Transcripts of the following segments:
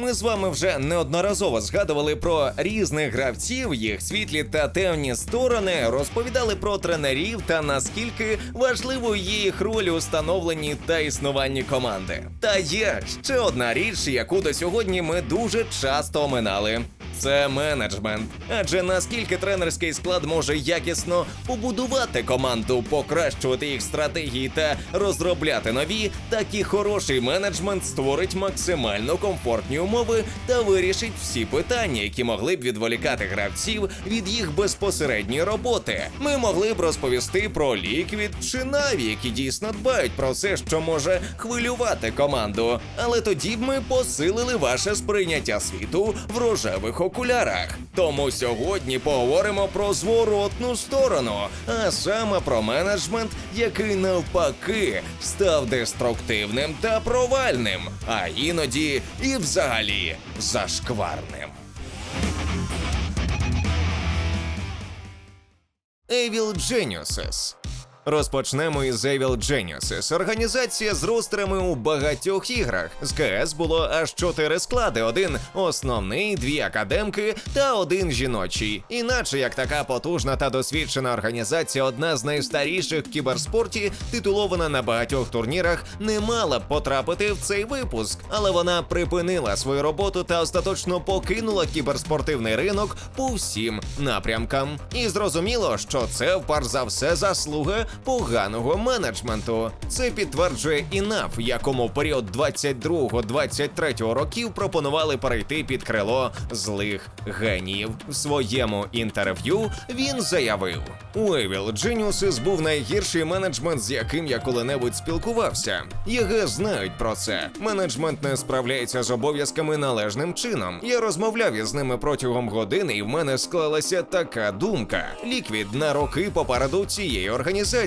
Ми з вами вже неодноразово згадували про різних гравців, їх світлі та темні сторони, розповідали про тренерів та наскільки важливою їх роль у становленні та існуванні команди. Та є ще одна річ, яку до сьогодні ми дуже часто оминали. Це менеджмент. Адже наскільки тренерський склад може якісно побудувати команду, покращувати їх стратегії та розробляти нові, так і хороший менеджмент створить максимально комфортні умови та вирішить всі питання, які могли б відволікати гравців від їх безпосередньої роботи. Ми могли б розповісти про ліквід чи наві, які дійсно дбають про все, що може хвилювати команду. Але тоді б ми посилили ваше сприйняття світу в рожевих окулярах. Тому сьогодні поговоримо про зворотну сторону, а саме про менеджмент, який навпаки став деструктивним та провальним, а іноді і взагалі зашкварним. Evil Geniuses Розпочнемо із Evil Geniuses. Організація з ростерами у багатьох іграх. З КС було аж чотири склади: один основний, дві академки та один жіночий. Іначе як така потужна та досвідчена організація, одна з найстаріших в кіберспорті, титулована на багатьох турнірах, не мала б потрапити в цей випуск, але вона припинила свою роботу та остаточно покинула кіберспортивний ринок по всім напрямкам. І зрозуміло, що це впар за все заслуга поганого менеджменту. Це підтверджує ІНАФ, якому в період 22-23 років пропонували перейти під крило злих геніїв. В своєму інтерв'ю він заявив: у Evil був найгірший менеджмент, з яким я коли-небудь спілкувався. ЄГ знають про це. Менеджмент не справляється з обов'язками належним чином. Я розмовляв із ними протягом години, і в мене склалася така думка: ліквід на роки попереду цієї організації.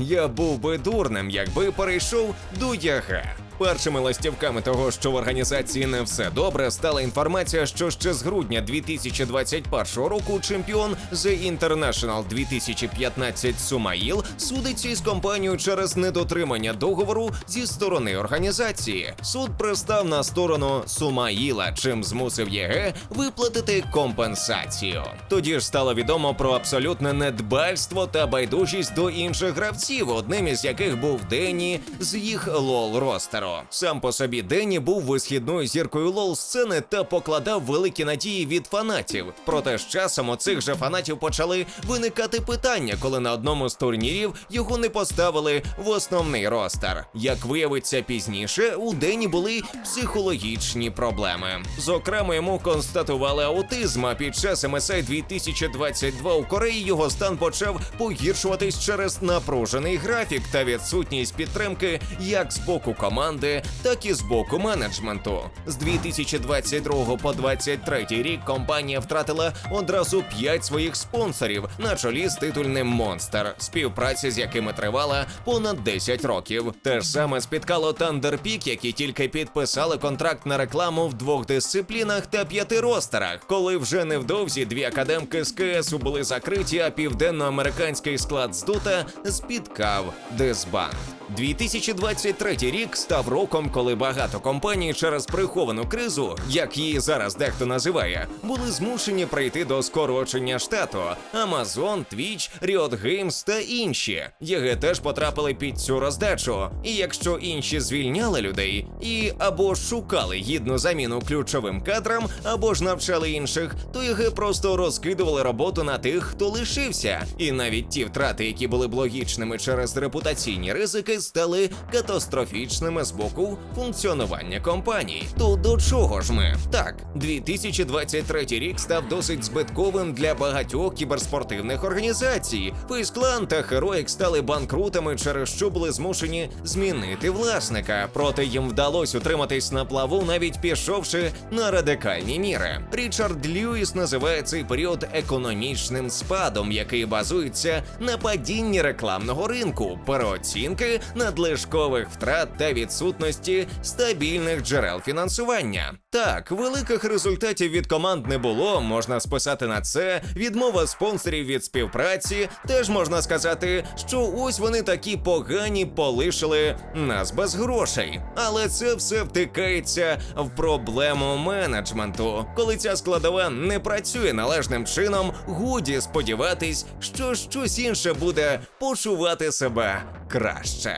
Я був би дурним, якби перейшов до ЯГ. Першими ластівками того, що в організації не все добре, стала інформація, що ще з грудня 2021 року чемпіон The International 2015 Сумаїл судиться із компанією через недотримання договору зі сторони організації. Суд пристав на сторону Сумаїла, чим змусив ЄГ виплатити компенсацію. Тоді ж стало відомо про абсолютне недбальство та байдужість до інших гравців, одним із яких був Дені з їх лол ростеру. Сам по собі Дені був висхідною зіркою лол сцени та покладав великі надії від фанатів. Проте з часом у цих же фанатів почали виникати питання, коли на одному з турнірів його не поставили в основний ростер. Як виявиться пізніше, у Дені були психологічні проблеми. Зокрема, йому констатували аутизм. А під час MSI 2022 у Кореї його стан почав погіршуватись через напружений графік та відсутність підтримки як з боку команди, так і з боку менеджменту. З 2022 по 2023 рік компанія втратила одразу 5 своїх спонсорів на чолі з титульним Монстер, співпраця з якими тривала понад 10 років. Те ж саме спіткало Peak, які тільки підписали контракт на рекламу в двох дисциплінах та п'яти ростерах. Коли вже невдовзі дві академки з КСу були закриті, а південноамериканський склад здута спіткав дисбанд. 2023 рік став роком, коли багато компаній через приховану кризу, як її зараз дехто називає, були змушені прийти до скорочення штату. Amazon, Twitch, Riot Games та інші. ЄГ теж потрапили під цю роздачу. І якщо інші звільняли людей і або шукали гідну заміну ключовим кадрам, або ж навчали інших, то ЄГ просто розкидували роботу на тих, хто лишився. І навіть ті втрати, які були б логічними через репутаційні ризики, стали катастрофічними з боку функціонування компаній. То до чого ж ми? Так, 2023 рік став досить збитковим для багатьох кіберспортивних організацій. FaceClan та Heroic стали банкрутами, через що були змушені змінити власника. Проте їм вдалося утриматись на плаву, навіть пішовши на радикальні міри. Річард Льюіс називає цей період економічним спадом, який базується на падінні рекламного ринку, переоцінки надлишкових втрат та відсутності стабільних джерел фінансування. Так, великих результатів від команд не було. Можна списати на це відмова спонсорів від співпраці. Теж можна сказати, що ось вони такі погані полишили нас без грошей. Але це все втикається в проблему менеджменту. Коли ця складова не працює належним чином, годі сподіватись, що щось інше буде почувати себе краще.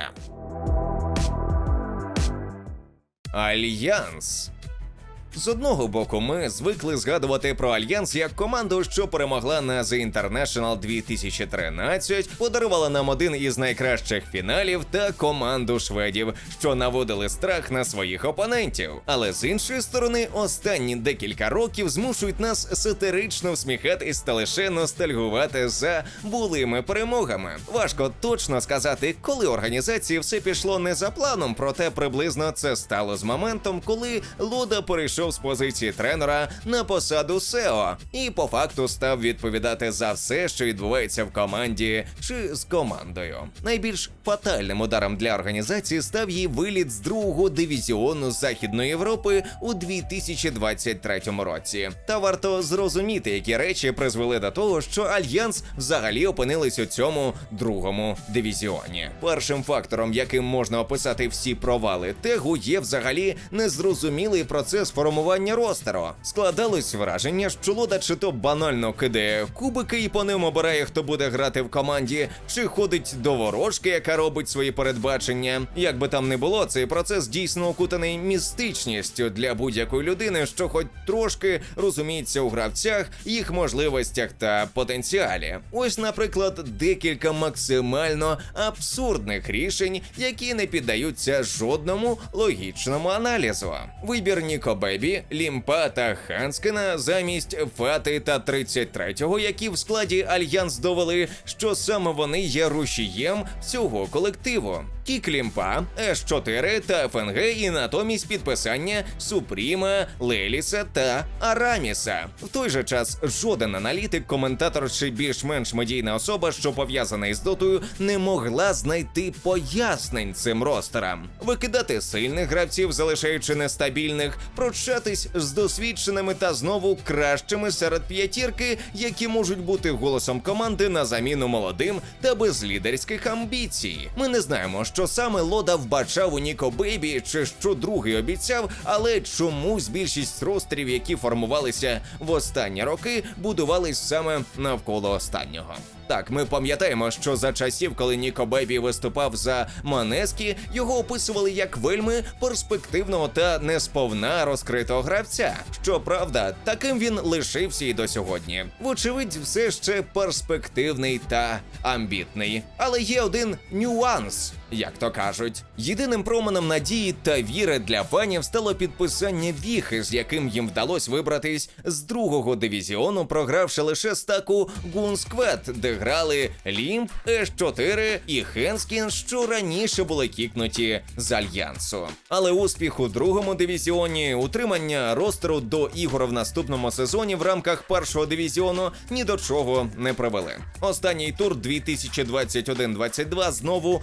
Альянс. З одного боку, ми звикли згадувати про Альянс як команду, що перемогла на The International 2013, подарувала нам один із найкращих фіналів та команду шведів, що наводили страх на своїх опонентів. Але з іншої сторони, останні декілька років змушують нас сатирично всміхатись та лише ностальгувати за булими перемогами. Важко точно сказати, коли організації все пішло не за планом, проте приблизно це стало з моментом, коли Лода перейшов з позиції тренера на посаду SEO і по факту став відповідати за все, що відбувається в команді чи з командою. Найбільш фатальним ударом для організації став її виліт з другого дивізіону Західної Європи у 2023 році. Та варто зрозуміти, які речі призвели до того, що альянс взагалі опинились у цьому другому дивізіоні. Першим фактором, яким можна описати всі провали тегу, є взагалі незрозумілий процес формування ростеру. Складалось враження, що лода чи то банально кидає кубики і по ним обирає, хто буде грати в команді, чи ходить до ворожки, яка робить свої передбачення. Як би там не було, цей процес дійсно окутаний містичністю для будь-якої людини, що хоч трошки розуміється у гравцях, їх можливостях та потенціалі. Ось, наприклад, декілька максимально абсурдних рішень, які не піддаються жодному логічному аналізу. Вибір Ніко Бебі, Лімпа та Ханскена замість Фати та 33-го, які в складі Альянс довели, що саме вони є рушієм всього колективу. Кік Лімпа, С4 та ФНГ і натомість підписання Супріма, Леліса та Араміса. В той же час жоден аналітик, коментатор чи більш-менш медійна особа, що пов'язана із дотою, не могла знайти пояснень цим ростерам. Викидати сильних гравців, залишаючи нестабільних, прощатись з досвідченими та знову кращими серед п'ятірки, які можуть бути голосом команди на заміну молодим та без лідерських амбіцій. Ми не знаємо, що саме Лода вбачав у Ніко Бейбі, чи що другий обіцяв, але чомусь більшість ростерів, які формувалися в останні роки, будувались саме навколо останнього. Так, ми пам'ятаємо, що за часів, коли Ніко Бейбі виступав за Манескі, його описували як вельми перспективного та несповна розкритого гравця. Щоправда, таким він лишився і до сьогодні. Вочевидь, все ще перспективний та амбітний. Але є один нюанс. Як то кажуть, єдиним променем надії та віри для фанів стало підписання віхи, з яким їм вдалося вибратись з другого дивізіону, програвши лише стаку Гунсквет, де грали Лімп, С4 і Хенскін, що раніше були кікнуті з альянсу. Але успіх у другому дивізіоні, утримання ростеру до ігор в наступному сезоні в рамках першого дивізіону ні до чого не привели. Останній тур 2021-22 знову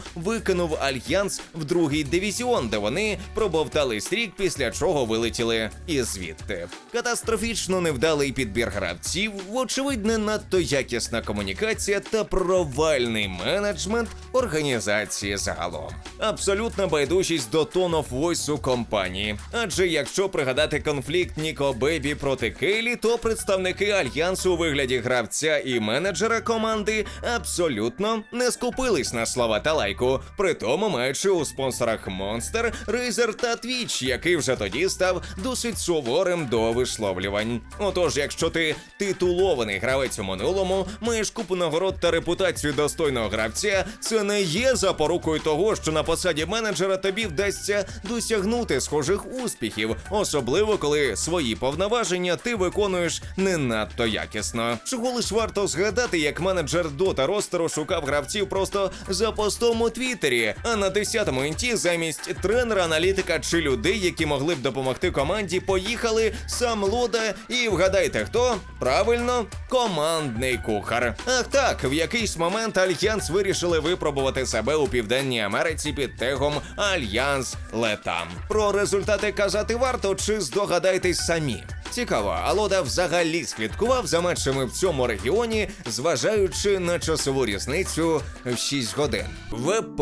викинув альянс в другий дивізіон, де вони пробовтали стрік, після чого вилетіли і звідти. Катастрофічно невдалий підбір гравців, вочевидь, не надто якісна комунікація та провальний менеджмент організації загалом. Абсолютна байдужість до of voice компанії. Адже якщо пригадати конфлікт Ніко Бейбі проти Кейлі, то представники альянсу у вигляді гравця і менеджера команди абсолютно не скупились на слова та лайку, при тому маючи у спонсорах Monster, Razer та Twitch, який вже тоді став досить суворим до висловлювань. Отож, якщо ти титулований гравець у минулому, маєш купу нагород та репутацію достойного гравця, це не є запорукою того, що на посаді менеджера тобі вдасться досягнути схожих успіхів, особливо коли свої повноваження ти виконуєш не надто якісно. Чого лиш варто згадати, як менеджер Дота ростеру шукав гравців просто за постом у Твіттері, а на 10-му інті замість тренера, аналітика чи людей, які могли б допомогти команді, поїхали сам Лода і вгадайте хто? Правильно, командний кухар. Ах. Так, в якийсь момент Альянс вирішили випробувати себе у Південній Америці під тегом Альянс Летам. Про результати казати варто, чи здогадайтесь самі. Цікаво, Алода взагалі слідкував за матчами в цьому регіоні, зважаючи на часову різницю в 6 годин. ВП.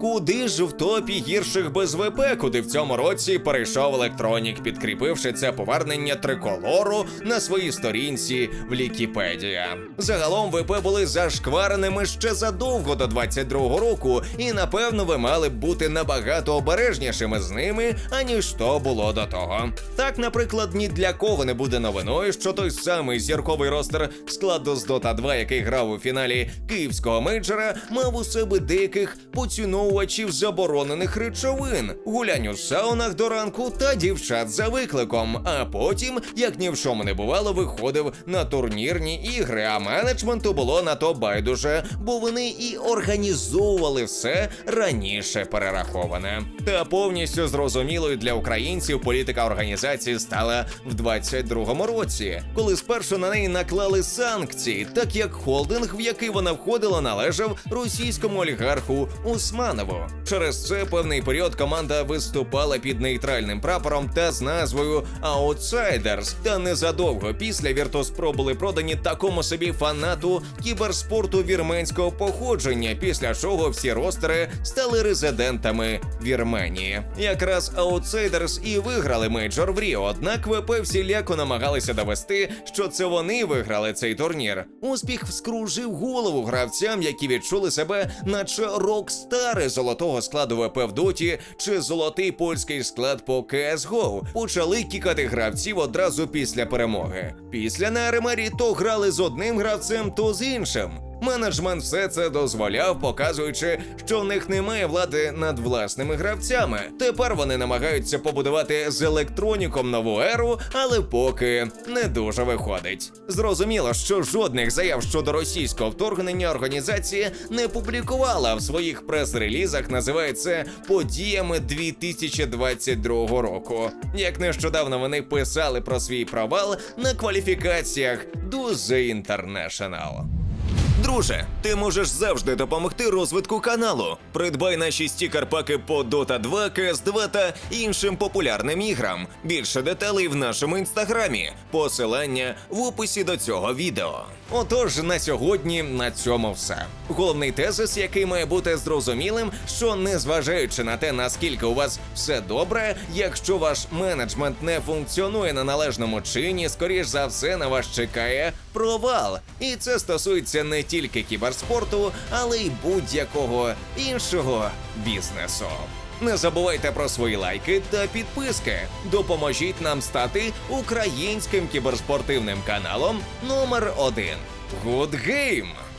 Куди ж в топі гірших без ВП, куди в цьому році перейшов електронік, підкріпивши це повернення триколору на своїй сторінці в Лікіпедія. Загалом ВП були зашквареними ще задовго до 22-го року, і напевно ви мали б бути набагато обережнішими з ними, аніж то було до того. Так, наприклад, ні для кого не буде новиною, що той самий зірковий ростер складу з Dota 2, який грав у фіналі київського мейджора, мав у себе деяких поціновувачів заборонених речовин, гулянь у саунах до ранку та дівчат за викликом. А потім, як ні в чому не бувало, виходив на турнірні ігри. А менеджменту було на то байдуже, бо вони і організовували все раніше перераховане. Та повністю зрозумілою для українців політика організації стала в 22-му році, коли спершу на неї наклали санкції, так як холдинг, в який вона входила, належав російському олігарху Усманову. Через це певний період команда виступала під нейтральним прапором та з назвою Outsiders. Та незадовго після Virtus.pro були продані такому собі фанату кіберспорту вірменського походження, після чого всі ростери стали резидентами Вірменії. Якраз Outsiders і виграли мейджор в Ріо, однак ВП всіляко намагалися довести, що це вони виграли цей турнір. Успіх вскружив голову гравцям, які відчули себе, наче рок-стари золотого складу ВП в Доті чи золотий польський склад по CSGO. Почали кікати гравців одразу після перемоги. Після на Аремарі то грали з одним гравцем, то з іншим. Менеджмент все це дозволяв, показуючи, що в них немає влади над власними гравцями. Тепер вони намагаються побудувати з електроніком нову еру, але поки не дуже виходить. Зрозуміло, що жодних заяв щодо російського вторгнення організація не публікувала в своїх прес-релізах. Називає це подіями 2022 року. Як нещодавно вони писали про свій провал на кваліфікаціях The International. Друже, ти можеш завжди допомогти розвитку каналу. Придбай наші стікер-паки по Dota 2, CS 2 та іншим популярним іграм. Більше деталей в нашому інстаграмі. Посилання в описі до цього відео. Отож, на сьогодні на цьому все. Головний тезис, який має бути зрозумілим, що незважаючи на те, наскільки у вас все добре, якщо ваш менеджмент не функціонує на належному чині, скоріш за все на вас чекає провал. І це стосується не тільки кіберспорту, але й будь-якого іншого бізнесу. Не забувайте про свої лайки та підписки. Допоможіть нам стати українським кіберспортивним каналом номер 1 Good Game!